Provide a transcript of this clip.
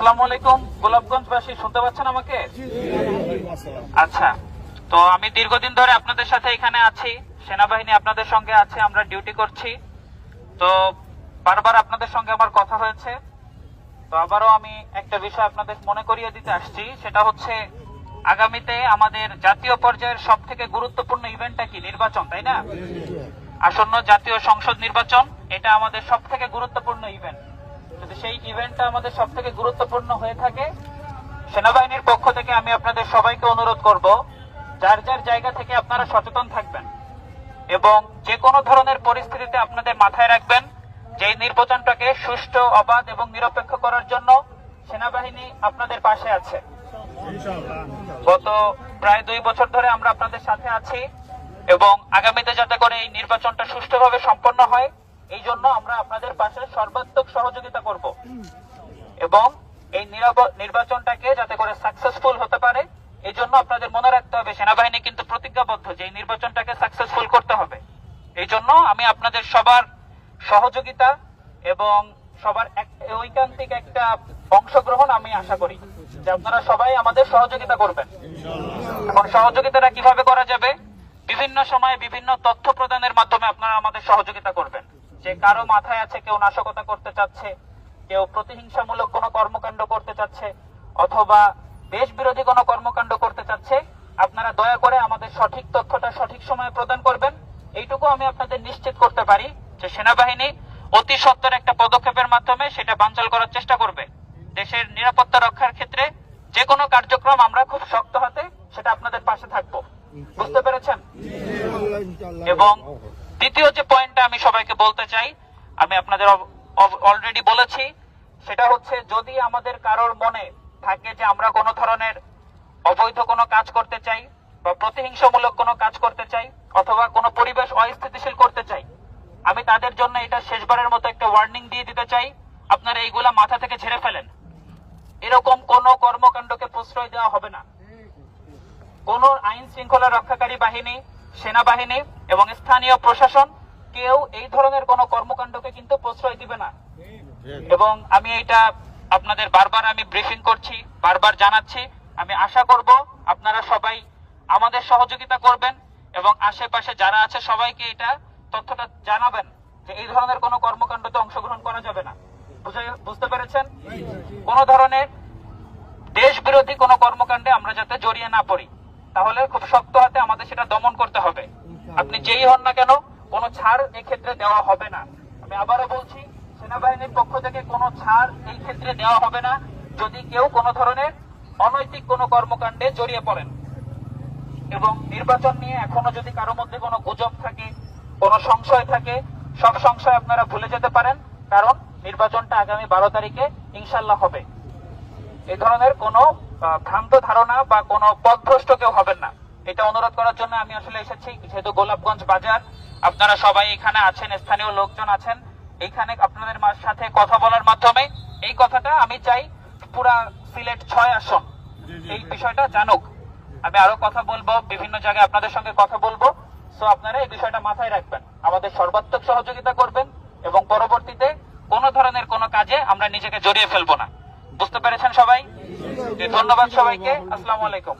আসসালামু আলাইকুম, গোলাপগঞ্জবাসী, শুনতে পাচ্ছেন আমাকে? আচ্ছা তো আমি দীর্ঘদিন ধরে আপনাদের সাথে এখানে আছি, সেনাবাহিনী আপনাদের সঙ্গে আছে, আমরা ডিউটি করছি। তো বারবার আপনাদের সঙ্গে আমার কথা হয়েছে। তো আবারও আমি একটা বিষয় আপনাদের মনে করিয়ে দিতে আসছি, সেটা হচ্ছে আগামীতে আমাদের জাতীয় পর্যায়ের সব থেকে গুরুত্বপূর্ণ ইভেন্টটা কি? নির্বাচন, তাই না? আসন্ন জাতীয় সংসদ নির্বাচন, এটা আমাদের সব থেকে গুরুত্বপূর্ণ ইভেন্ট যদি সেই ইভেন্টটা আমাদের সব থেকে গুরুত্বপূর্ণ হয়ে থাকে, সেনাবাহিনীর পক্ষ থেকে আমি আপনাদের সবাইকে অনুরোধ করব, যার যার জায়গা থেকে আপনারা সচেতন থাকবেন এবং যে কোনো ধরনের পরিস্থিতিতে আপনাদের মাথায় রাখবেন যে নির্বাচনটাকে সুষ্ঠু, অবাধ এবং নিরপেক্ষ করার জন্য সেনাবাহিনী আপনাদের পাশে আছে। গত প্রায় দুই বছর ধরে আমরা আপনাদের সাথে আছি এবং আগামীতে যাতে করে এই নির্বাচনটা সুষ্ঠুভাবে সম্পন্ন হয় এই জন্য আমরা আপনাদের পাশে সর্বাত্মক সহযোগিতা করব। এবং এই নির্বাচনটাকে যাতে করে সাকসেসফুল হতে পারে এই জন্য আপনাদের মনে রাখতে হবে, সেনাবাহিনী কিন্তু প্রতিজ্ঞাবদ্ধ যে এই নির্বাচনটাকে সাকসেসফুল করতে হবে। এই জন্য আমি আপনাদের সবার সহযোগিতা এবং সবার ঐকান্তিক একটা অংশগ্রহণ আমি আশা করি, যে আপনারা সবাই আমাদের সহযোগিতা করবেন। এবং সহযোগিতাটা কীভাবে করা যাবে? বিভিন্ন সময়ে বিভিন্ন তথ্য প্রদানের মাধ্যমে আপনারা আমাদের সহযোগিতা করবেন। যে কারও মাথায় আছে কেউ নাশকতা করতে চাচ্ছে কেউ প্রতিহিংসামূলক কোনো কর্মকাণ্ড করতে চাচ্ছে অথবা দেশ বিরোধী কোনো কর্মকাণ্ড করতে চাচ্ছে আপনারা দয়া করে আমাদের সঠিক তথ্যটা সঠিক সময়ে প্রদান করবেন। এইটুকু আমি আপনাদের নিশ্চিত করতে পারি যে সেনাবাহিনী অতি সত্তর একটা পদক্ষেপের মাধ্যমে সেটা বানচাল করার চেষ্টা করবে। দেশের নিরাপত্তা রক্ষার ক্ষেত্রে যে কোনো কার্যক্রম আমরা খুব শক্ত হাতে সেটা আপনাদের পাশে থাকব। বুঝতে পেরেছেন? এবং দ্বিতীয় যে পয়েন্টটা আমি সবাইকে বলতে চাই, আমি আপনাদের অলরেডি বলেছি, সেটা হচ্ছে যদি আমাদের কারোর মনে থাকে যে আমরা কোনো ধরনের অবৈধ কোনো কাজ করতে চাই, বা প্রতিহিংসামূলক কোনো কাজ করতে চাই, অথবা কোনো পরিবেশ অস্থিতিশীল করতে চাই, আমি তাদের জন্য এটা শেষবারের মতো একটা ওয়ার্নিং দিয়ে দিতে চাই, আপনারা এইগুলা মাথা থেকে ঝেড়ে ফেলেন। এরকম কোন কর্মকাণ্ডকে প্রশ্রয় দেওয়া হবে না। কোন আইন শৃঙ্খলা রক্ষাকারী বাহিনী সেনাবাহিনী এবং স্থানীয় প্রশাসন কেউ এই ধরনের কোন কর্মকাণ্ডকে কিন্তু প্রশ্রয় দিবে না। এবং আমি এটা আপনাদের বারবার আমি ব্রিফিং করছি, বারবার জানাচ্ছি। আমি আশা করব আপনারা সবাই আমাদের সহযোগিতা করবেন এবং আশেপাশে যারা আছে সবাইকে এটা তথ্যটা জানাবেন যে এই ধরনের কোনো কর্মকাণ্ডতে অংশগ্রহণ করা যাবে না। বুঝে- বুঝতে পেরেছেন? কোন ধরনের দেশ বিরোধী কোনো কর্মকাণ্ডে আমরা যাতে জড়িয়ে না পড়ি। তাহলে খুব শক্ত হাতে আমাদের সেটা দমন করতে হবে। আপনি যেই হন না কেন, কোনো ছাড় এই ক্ষেত্রে দেওয়া হবে না। আমি আবারও বলছি, সেনাবাহিনীর পক্ষ থেকে কোনো ছাড় এই ক্ষেত্রে দেওয়া হবে না, যদি কেউ কোনো ধরনের অনৈতিক কোনো কর্মকাণ্ডে জড়িয়ে পড়েন। এবং নির্বাচন নিয়ে এখনও যদি কারও মধ্যে কোনো গুজব থাকে, কোনো সংশয় থাকে, সব সংশয় আপনারা ভুলে যেতে পারেন, কারণ নির্বাচনটা আগামী বারো তারিখে ইনশাল্লাহ হবে। এই ধরনের কোনো ভ্রান্ত ধারণা বা কোনো পথভ্রষ্ট কেউ হবেন না। এটা অনুরোধ করার জন্য আমি আসলে এসেছি যেহেতু গোলাপগঞ্জ বাজার। আপনারা সবাই এখানে আছেন স্থানীয় লোকজন আছেন। এইখানে আপনাদের সাথে কথা বলার মাধ্যমে এই কথাটা আমি চাই পুরা সিলেট ছয় আসন। এই বিষয়টা জানুক। আমি আরও কথা বলব বিভিন্ন জায়গায় আপনাদের সঙ্গে কথা বলব। সো আপনারা এই বিষয়টা মাথায় রাখবেন। আমাদের সর্বাত্মক সহযোগিতা করবেন এবং পরবর্তীতে কোনো ধরনের কোনো কাজে আমরা নিজেকে জড়িয়ে ফেলব না। বুঝতে পেরেছেন সবাই? ধন্যবাদ সবাইকে। আসসালামু আলাইকুম।